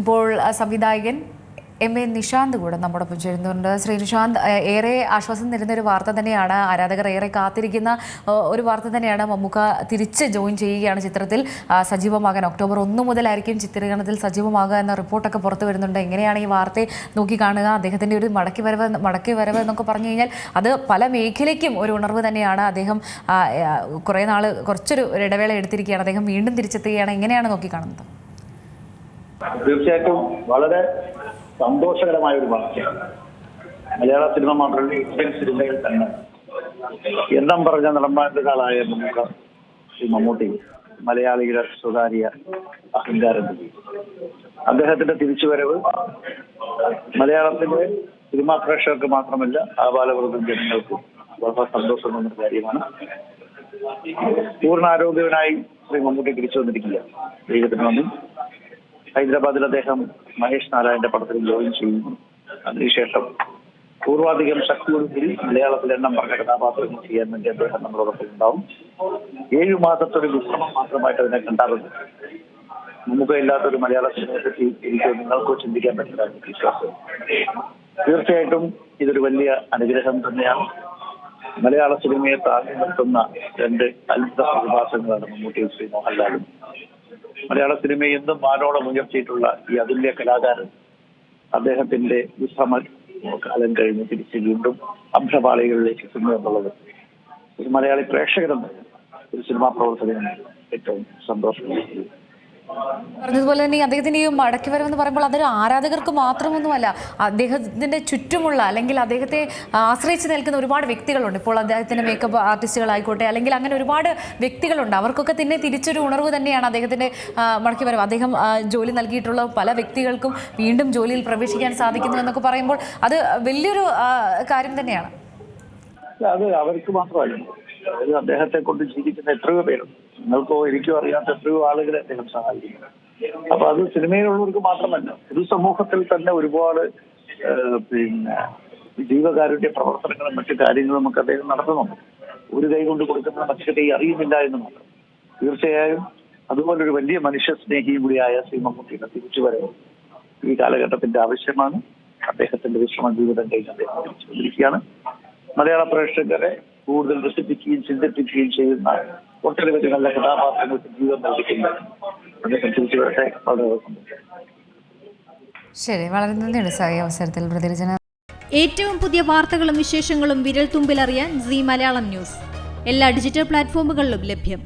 ഇപ്പോൾ സംവിധായകൻ M A Nishant കൂടെ നമ്മോടൊപ്പം ചേരുന്നുണ്ട്. ശ്രീ നിഷാന്ത് ഏറെ ആശ്വാസം തരുന്ന ഒരു വാർത്ത തന്നെയാണ് ആരാധകർ ഏറെ കാത്തിരിക്കുന്ന ഒരു വാർത്ത തന്നെയാണ്. മമ്മൂക്ക തിരിച്ച് ജോയിൻ ചെയ്യുകയാണ് ചിത്രത്തിൽ. സജീവമാകാൻ ഒക്ടോബർ ഒന്ന് മുതലായിരിക്കും ചിത്രീകരണത്തിൽ സജീവമാകുക എന്ന റിപ്പോർട്ടൊക്കെ പുറത്തു വരുന്നുണ്ട്. എങ്ങനെയാണ് ഈ വാർത്തയെ നോക്കി കാണുക? അദ്ദേഹത്തിന്റെ ഒരു മടക്കി വരവ് മടക്കി വരവ് എന്നൊക്കെ പറഞ്ഞു കഴിഞ്ഞാൽ അത് പല മേഖലയ്ക്കും ഒരു ഉണർവ് തന്നെയാണ്. അദ്ദേഹം കുറേ നാൾ കുറച്ചൊരു ഇടവേള എടുത്തിരിക്കുകയാണ്. അദ്ദേഹം വീണ്ടും തിരിച്ചെത്തുകയാണ്. എങ്ങനെയാണ് നോക്കി കാണുന്നത്? തീർച്ചയായിട്ടും വളരെ സന്തോഷകരമായ ഒരു വാർത്തയാണ്. മലയാള സിനിമ മാത്രമല്ല ഇന്ത്യൻ സിനിമയിൽ തന്നെ. എണ്ണം പറഞ്ഞ നടന്മാരുകളായ നമുക്ക് ശ്രീ മമ്മൂട്ടി മലയാളിയുടെ സ്വകാര്യ അഹങ്കാരം അദ്ദേഹത്തിന്റെ തിരിച്ചുവരവ് മലയാളത്തിന്റെ സിനിമാ പ്രേക്ഷകർക്ക് മാത്രമല്ല ആബാലവൃദ്ധം ജനങ്ങൾക്കും വളരെ സന്തോഷം തോന്നുന്ന കാര്യമാണ്. പൂർണ ആരോഗ്യവനായി ശ്രീ മമ്മൂട്ടി തിരിച്ചു വന്നിരിക്കുകയാണ്. ദൈവത്തിന് നന്ദി. ഹൈദരാബാദിൽ അദ്ദേഹം മഹേഷ് നാരായണന്റെ പടത്തിൽ ജോയിൻ ചെയ്യുന്നു. അതിനുശേഷം പൂർവാധികം ശക്തിയോടുകൂടി മലയാളത്തിൽ എണ്ണം പറഞ്ഞ കഥാപാത്രങ്ങൾ ചെയ്യാൻ വേണ്ടി അദ്ദേഹം നമ്മളോടൊപ്പം ഉണ്ടാവും. ഏഴു മാസത്തെ ഒരു വിശ്രമം മാത്രമായിട്ട് അതിനെ കണ്ടാറുണ്ട് നമുക്ക് ഇല്ലാത്തൊരു മലയാള സിനിമയെ പറ്റി എനിക്ക് നിങ്ങൾക്കോ ചിന്തിക്കാൻ പറ്റില്ല വിശ്വാസം. തീർച്ചയായിട്ടും ഇതൊരു വലിയ അനുഗ്രഹം തന്നെയാണ്. മലയാള സിനിമയെ താങ്ങി നിർത്തുന്ന രണ്ട് അത്ഭുത പ്രതിഭാസങ്ങളാണ് മമ്മൂട്ടിയും ശ്രീ മോഹൻലാലും മലയാള സിനിമയെ എന്നും മാനോളം ഉയർത്തിയിട്ടുള്ള ഈ അതുല്യ കലാകാരൻ അദ്ദേഹത്തിന്റെ വിശ്രമ കാലം കഴിഞ്ഞ് തിരിച്ച് വീണ്ടും അംശപാളികളിലേക്ക് എത്തുന്നു എന്നുള്ളത് ഒരു മലയാളി പ്രേക്ഷകരെന്ന് ഒരു സിനിമാ പ്രവർത്തകന് ഏറ്റവും സന്തോഷമുള്ള പറഞ്ഞതുപോലെ തന്നെ അദ്ദേഹത്തിന്റെ ഈ മടക്കി വരവെന്ന് പറയുമ്പോൾ അതൊരു ആരാധകർക്ക് മാത്രമൊന്നുമല്ല അദ്ദേഹത്തിന്റെ ചുറ്റുമുള്ള അല്ലെങ്കിൽ അദ്ദേഹത്തെ ആശ്രയിച്ച് നിൽക്കുന്ന ഒരുപാട് വ്യക്തികളുണ്ട്. ഇപ്പോൾ അദ്ദേഹത്തിന്റെ മേക്കപ്പ് ആർട്ടിസ്റ്റുകളായിക്കോട്ടെ അല്ലെങ്കിൽ അങ്ങനെ ഒരുപാട് വ്യക്തികളുണ്ട്. അവർക്കൊക്കെ തന്നെ തിരിച്ചൊരു ഉണർവ് തന്നെയാണ് അദ്ദേഹത്തിന്റെ മടക്കി വരവ് അദ്ദേഹം ജോലി നൽകിയിട്ടുള്ള പല വ്യക്തികൾക്കും വീണ്ടും ജോലിയിൽ പ്രവേശിക്കാൻ സാധിക്കുന്നു എന്നൊക്കെ പറയുമ്പോൾ അത് വലിയൊരു കാര്യം തന്നെയാണ്. അവർക്ക് മാത്രമല്ല. അതായത് അദ്ദേഹത്തെ കൊണ്ട് ജീവിക്കുന്ന എത്രയോ പേരുണ്ട്. നിങ്ങൾക്കോ എനിക്കോ അറിയാത്ത എത്രയോ ആളുകളെ അദ്ദേഹം സഹായിക്കുന്നു. അപ്പൊ അത് സിനിമയിലുള്ളവർക്ക് മാത്രമല്ല പൊതുസമൂഹത്തിൽ തന്നെ ഒരുപാട് പിന്നെ ജീവകാരുണ്യ പ്രവർത്തനങ്ങളും മറ്റു കാര്യങ്ങളും നമുക്ക് അദ്ദേഹം നടത്തുന്നുണ്ട്. ഒരു കൈ കൊണ്ട് കൊടുക്കുന്ന മറ്റു കൈ അറിയുന്നില്ല എന്ന് മാത്രം. തീർച്ചയായും അതുപോലൊരു വലിയ മനുഷ്യ സ്നേഹിയും കൂടിയായ ശ്രീ മമ്മൂട്ടിയുടെ തിരിച്ചുവരവ് ഈ കാലഘട്ടത്തിന്റെ ആവശ്യമാണ്. അദ്ദേഹത്തിന്റെ വിശ്രമ ജീവിതം കഴിഞ്ഞ് അദ്ദേഹം തിരിച്ചു മലയാള പ്രേക്ഷകരെ കൂടുതൽ രസിപ്പിക്കുകയും ചിന്തിപ്പിക്കുകയും ചെയ്യുന്ന ഒട്ടനവധി നല്ല കഥാപാത്രങ്ങൾക്ക് ജീവിതം നൽകിയിട്ടുണ്ട് അദ്ദേഹം തിരിച്ചു വരട്ടെ. വളരെ ശരി വളരെ നന്ദിയുണ്ട് സാർ ഈ അവസരത്തിൽ പ്രതിരചന ഏറ്റവും പുതിയ വാർത്തകളും വിശേഷങ്ങളും വിരൽ തുമ്പിലറിയാൻ സി മലയാളം ന്യൂസ്. എല്ലാ ഡിജിറ്റൽ പ്ലാറ്റ്ഫോമുകളിലും ലഭ്യം.